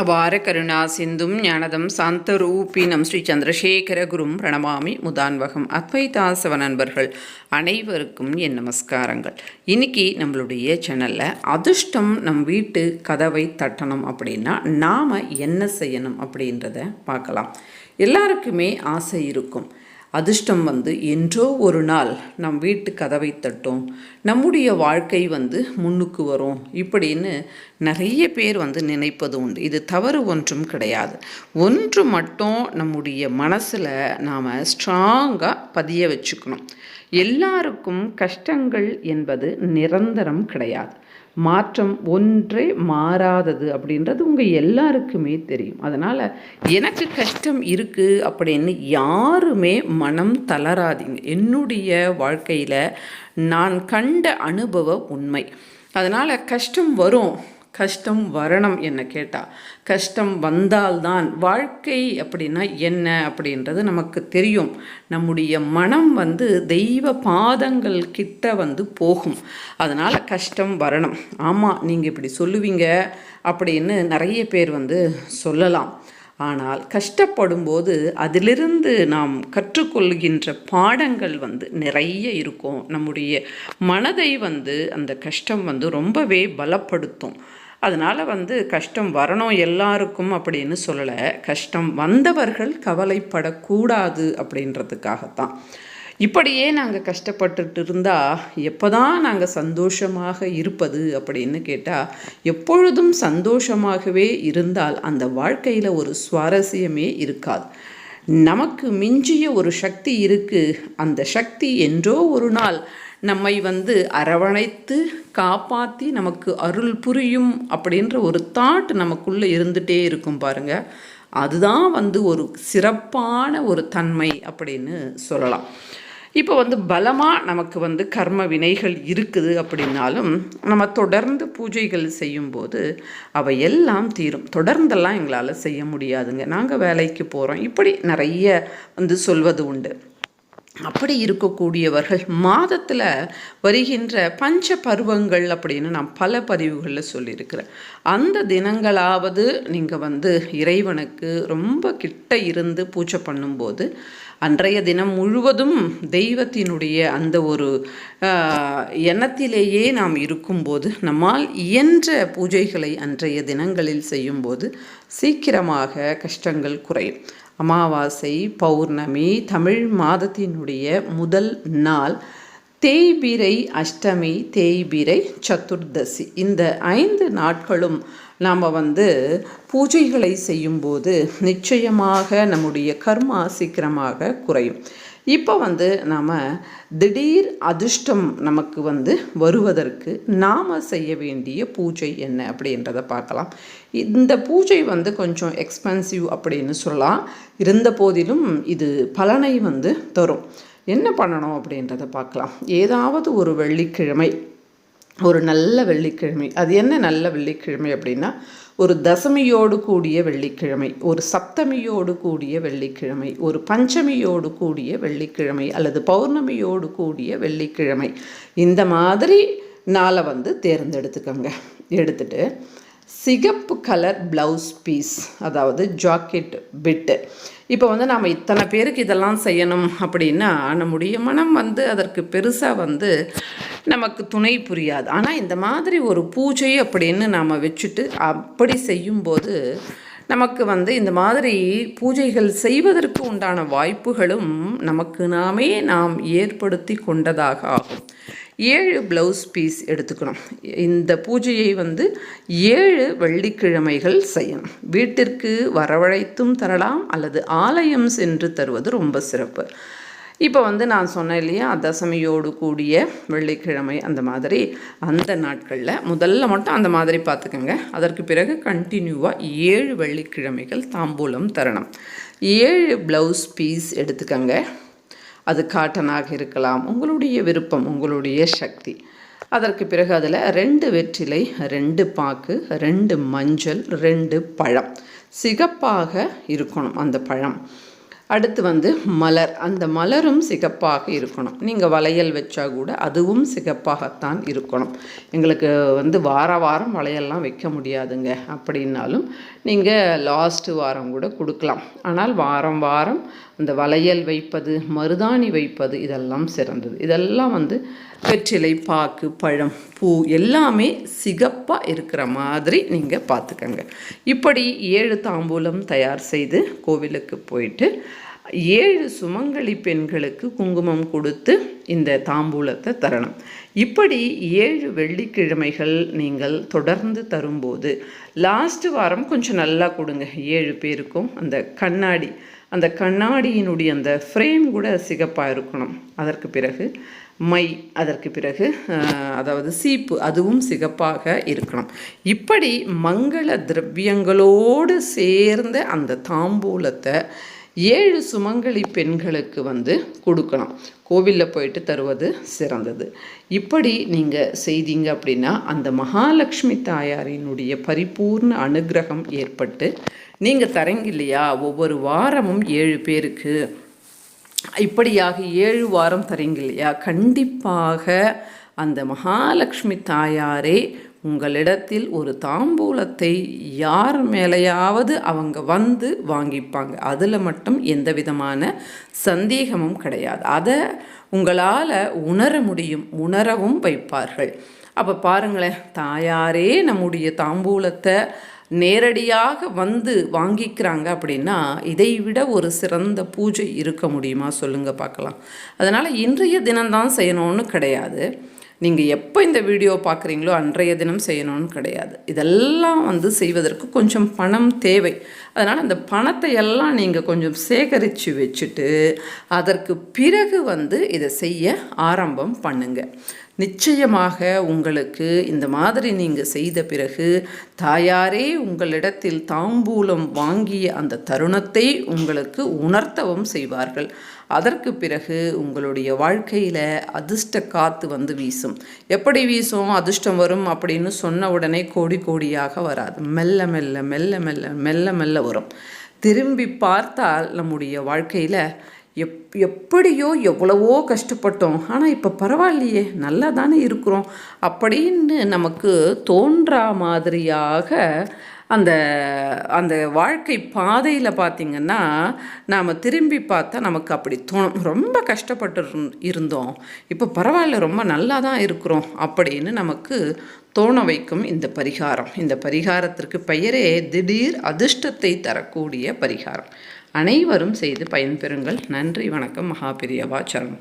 அபார கருணா சிந்தும் ஞானதம் சாந்தரூபினம் ஸ்ரீ சந்திரசேகர குரும் பிரணமாமி முதான்வகம். அத்வைதாசவ நண்பர்கள் அனைவருக்கும் என் நமஸ்காரங்கள். இன்னைக்கு நம்மளுடைய சேனலில் அதிர்ஷ்டம் நம் வீட்டு கதவை தட்டணும் அப்படின்னா நாம் என்ன செய்யணும் அப்படின்றத பார்க்கலாம். எல்லாருக்குமே ஆசை இருக்கும். அதிர்ஷ்டம் வந்து என்றோ ஒரு நாள் நம் வீட்டு கதவை தட்டும். நம்முடைய வாழ்க்கை வந்து முன்னுக்கு வரும். இப்படின்னு நிறைய பேர் வந்து நினைப்பது உண்டு. இது தவறு ஒன்றும் கிடையாது. ஒன்று மட்டும் நம்முடைய மனசில் நாம் ஸ்ட்ராங்காக பதிய வச்சுக்கணும். எல்லாருக்கும் கஷ்டங்கள் என்பது நிரந்தரம் கிடையாது. மாற்றம் ஒன்றே மாறாதது அப்படின்றது உங்கள் எல்லாருக்குமே தெரியும். அதனால் எனக்கு கஷ்டம் இருக்குது அப்படின்னு யாருமே மனம் தளராதீங்க. என்னுடைய வாழ்க்கையில் நான் கண்ட அனுபவ உண்மை. அதனால் கஷ்டம் வரும். கஷ்டம் வரணும் என்ன கேட்டால் கஷ்டம் வந்தால்தான் வாழ்க்கை அப்படின்னா என்ன அப்படின்றது நமக்கு தெரியும். நம்முடைய மனம் வந்து தெய்வ பாதங்கள் கிட்ட வந்து போகும். அதனால் கஷ்டம் வரணும். ஆமாம் நீங்கள் இப்படி சொல்லுவீங்க அப்படின்னு நிறைய பேர் வந்து சொல்லலாம். ஆனால் கஷ்டப்படும்போது அதிலிருந்து நாம் கற்றுக்கொள்கின்ற பாடங்கள் வந்து நிறைய இருக்கும். நம்முடைய மனதை வந்து அந்த கஷ்டம் வந்து ரொம்பவே பலப்படுத்தும். அதனால் வந்து கஷ்டம் வரணும் எல்லாருக்கும் அப்படின்னு சொல்லலை. கஷ்டம் வந்தவர்கள் கவலைப்படக்கூடாது அப்படின்றதுக்காகத்தான். இப்படியே நாங்கள் கஷ்டப்பட்டுட்டு இருந்தால் எப்போ தான் நாங்கள் சந்தோஷமாக இருப்பது அப்படின்னு கேட்டால் எப்பொழுதும் சந்தோஷமாகவே இருந்தால் அந்த வாழ்க்கையில் ஒரு சுவாரஸ்யமே இருக்காது. நமக்கு மிஞ்சிய ஒரு சக்தி இருக்குது அந்த சக்தி என்றோ ஒரு நாள் நம்மை வந்து அரவணைத்து காப்பாற்றி நமக்கு அருள் புரியும் அப்படின்ற ஒரு தாட் நமக்குள்ளே இருந்துகிட்டே இருக்கும் பாருங்கள் அதுதான் வந்து ஒரு சிறப்பான ஒரு தன்மை அப்படின்னு சொல்லலாம். இப்போ வந்து பலமாக நமக்கு வந்து கர்ம வினைகள் இருக்குது அப்படின்னாலும் நம்ம தொடர்ந்து பூஜைகள் செய்யும்போது அவை எல்லாம் தீரும். தொடர்ந்தெல்லாம் எங்களால் செய்ய முடியாதுங்க. நாங்கள் வேலைக்கு போகிறோம் இப்படி நிறைய வந்து சொல்வது உண்டு. அப்படி இருக்கக்கூடியவர்கள் மாதத்தில் வருகின்ற பஞ்ச பருவங்கள் அப்படின்னு நான் பல பதிவுகளில் சொல்லியிருக்கிறேன். அந்த தினங்களாவது நீங்கள் வந்து இறைவனுக்கு ரொம்ப கிட்ட இருந்து பூஜை பண்ணும்போது அன்றைய தினம் முழுவதும் தெய்வத்தினுடைய அந்த ஒரு எண்ணத்திலேயே நாம் இருக்கும்போது நம்மால் இயன்ற பூஜைகளை அன்றைய தினங்களில் செய்யும்போது சீக்கிரமாக கஷ்டங்கள் குறையும். அமாவாசை பௌர்ணமி தமிழ் மாதத்தினுடைய முதல் நாள் தேய்பிரை அஷ்டமி தேய்பிரை சதுர்தசி. இந்த ஐந்து நாட்களும் நாம் வந்து பூஜைகளை செய்யும்போது நிச்சயமாக நம்முடைய கர்மா சீக்கிரமாக குறையும். இப்போ வந்து நாம் திடீர் அதிர்ஷ்டம் நமக்கு வந்து வருவதற்கு நாம் செய்ய வேண்டிய பூஜை என்ன அப்படின்றத பார்க்கலாம். இந்த பூஜை வந்து கொஞ்சம் எக்ஸ்பென்சிவ் அப்படின்னு சொல்லலாம். இருந்த போதிலும் இது பலனை வந்து தரும். என்ன பண்ணணும் அப்படின்றத பார்க்கலாம். ஏதாவது ஒரு வெள்ளிக்கிழமை ஒரு நல்ல வெள்ளிக்கிழமை. அது என்ன நல்ல வெள்ளிக்கிழமை அப்படின்னா ஒரு தசமியோடு கூடிய வெள்ளிக்கிழமை ஒரு சப்தமியோடு கூடிய வெள்ளிக்கிழமை ஒரு பஞ்சமியோடு கூடிய வெள்ளிக்கிழமை அல்லது பௌர்ணமியோடு கூடிய வெள்ளிக்கிழமை. இந்த மாதிரி நாளை வந்து தேர்ந்தெடுத்துக்கோங்க. எடுத்துட்டு சிகப்பு கலர் ப்ளவுஸ் பீஸ் அதாவது ஜாக்கெட் பிட்டு. இப்போ வந்து நாம் இத்தனை பேருக்கு இதெல்லாம் செய்யணும் அப்படின்னா நம்முடைய மனம் வந்து அதற்கு பெருசாக வந்து நமக்கு துணை புரியாது. ஆனால் இந்த மாதிரி ஒரு பூஜை அப்படின்னு நாம் வச்சுட்டு அப்படி செய்யும்போது நமக்கு வந்து இந்த மாதிரி பூஜைகள் செய்வதற்கு உண்டான வாய்ப்புகளும் நமக்கு நாமே நாம் ஏற்படுத்தி கொண்டதாக ஆகும். ஏழு ப்ளவுஸ் பீஸ் எடுத்துக்கணும். இந்த பூஜையை வந்து ஏழு வெள்ளிக்கிழமைகள் செய்யணும். வீட்டிற்கு வரவழைத்தும் தரலாம் அல்லது ஆலயம் சென்று தருவது ரொம்ப சிறப்பு. இப்போ வந்து நான் சொன்னேன் இல்லையா தசமியோடு கூடிய வெள்ளிக்கிழமை அந்த மாதிரி அந்த நாட்களில் முதல்ல மட்டும் அந்த மாதிரி பார்த்துக்கோங்க. அதற்கு பிறகு கண்டினியூவாக ஏழு வெள்ளிக்கிழமைகள் தாம்பூலம் தரணும். ஏழு ப்ளவுஸ் பீஸ் எடுத்துக்கோங்க. அது காட்டனாக இருக்கலாம். உங்களுடைய விருப்பம் உங்களுடைய சக்தி. அதற்கு பிறகு அதில் ரெண்டு வெற்றிலை ரெண்டு பாக்கு ரெண்டு மஞ்சள் ரெண்டு பழம். சிகப்பாக இருக்கணும் அந்த பழம். அடுத்து வந்து மலர். அந்த மலரும் சிகப்பாக இருக்கணும். நீங்கள் வளையல் வச்சா கூட அதுவும் சிகப்பாகத்தான் இருக்கணும். எங்களுக்கு வந்து வார வாரம் வளையல்லாம் வைக்க முடியாதுங்க. அப்படின்னாலும் நீங்கள் லாஸ்ட்டு வாரம் கூட கொடுக்கலாம். ஆனால் வாரம் வாரம் அந்த வளையல் வைப்பது மருதாணி வைப்பது இதெல்லாம் சிறந்தது. இதெல்லாம் வந்து வெற்றிலை பாக்கு பழம் பூ எல்லாமே சிகப்பாக இருக்கிற மாதிரி நீங்கள் பார்த்துக்கங்க. இப்படி ஏழு தாம்பூலம் தயார் செய்து கோவிலுக்கு போயிட்டு ஏழு சுமங்கலி பெண்களுக்கு குங்குமம் கொடுத்து இந்த தாம்பூலத்தை தரணும். இப்படி ஏழு வெள்ளிக்கிழமைகள் நீங்கள் தொடர்ந்து தரும்போது லாஸ்ட் வாரம் கொஞ்சம் நல்லா கொடுங்க. ஏழு பேருக்கும் அந்த கண்ணாடி அந்த கண்ணாடியினுடைய அந்த ஃப்ரேம் கூட சிகப்பாக இருக்கணும். அதற்கு பிறகு மை அதற்கு பிறகு அதாவது சீப்பு அதுவும் சிகப்பாக இருக்கணும். இப்படி மங்கள திரவியங்களோடு சேர்ந்த அந்த தாம்பூலத்தை ஏழு சுமங்கலி பெண்களுக்கு வந்து கொடுக்கலாம் கோவிலில் போயிட்டு தருவது சிறந்தது. இப்படி நீங்கள் செய்தீங்க அப்படின்னா அந்த மகாலட்சுமி தாயாரினுடைய பரிபூர்ண அனுகிரகம் ஏற்பட்டு நீங்கள் தரங்க இல்லையா? ஒவ்வொரு வாரமும் ஏழு பேருக்கு. இப்படியாக ஏழு வாரம் தரீங்க இல்லையா? கண்டிப்பாக அந்த மகாலட்சுமி தாயாரே உங்களிடத்தில் ஒரு தாம்பூலத்தை யார் மேலேயாவது அவங்க வந்து வாங்கிப்பாங்க. அதில் மட்டும் எந்த விதமான சந்தேகமும் கிடையாது. அதை உங்களால் உணர முடியும் உணரவும் வைப்பார்கள். அப்போ பாருங்களேன் தாயாரே நம்முடைய தாம்பூலத்தை நேரடியாக வந்து வாங்கிக்கிறாங்க அப்படின்னா இதை விட ஒரு சிறந்த பூஜை இருக்க முடியுமா? சொல்லுங்கள் பார்க்கலாம். அதனால் இன்றைய தினம்தான் செய்யணும்னு கிடையாது. நீங்கள் எப்போ இந்த வீடியோ பார்க்குறீங்களோ அன்றைய தினம் செய்யணும்னு கிடையாது. இதெல்லாம் வந்து செய்வதற்கு கொஞ்சம் பணம் தேவை. அதனால் அந்த பணத்தை எல்லாம் நீங்கள் கொஞ்சம் சேகரித்து வச்சுட்டு அதற்கு பிறகு வந்து இதை செய்ய ஆரம்பம் பண்ணுங்கள் நிச்சயமாக உங்களுக்கு இந்த மாதிரி நீங்கள் செய்த பிறகு தாயாரே உங்களிடத்தில் தாம்பூலம் வாங்கிய அந்த தருணத்தை உங்களுக்கு உணர்த்தவும் செய்வார்கள். அதற்கு பிறகு உங்களுடைய வாழ்க்கையில் அதிர்ஷ்ட காற்று வந்து வீசும். எப்படி வீசும்? அதிர்ஷ்டம் வரும் அப்படின்னு சொன்ன உடனே கோடி கோடியாக வராது. மெல்ல மெல்ல மெல்ல மெல்ல மெல்ல மெல்ல வரும். திரும்பி பார்த்தால் நம்முடைய வாழ்க்கையில் எப் எப்படியோ எவ்வளவோ கஷ்டப்பட்டோம். ஆனால் இப்போ பரவாயில்லையே நல்லா தானே இருக்கிறோம். அப்படின்னு நமக்கு தோன்றா மாதிரியாக அந்த அந்த வாழ்க்கை பாதையில் பார்த்திங்கன்னா நாம் திரும்பி பார்த்தா நமக்கு அப்படி தோணும். ரொம்ப கஷ்டப்பட்டு இருந்தோம். இப்போ பரவாயில்ல ரொம்ப நல்லா தான் இருக்கிறோம் அப்படின்னு நமக்கு தோண வைக்கும் இந்த பரிகாரம். இந்த பரிகாரத்திற்கு பெயரே திடீர் அதிர்ஷ்டத்தை தரக்கூடிய பரிகாரம். அனைவரும் செய்து பயன்பெறுங்கள். நன்றி வணக்கம் மகாபிரியவாச்சரம்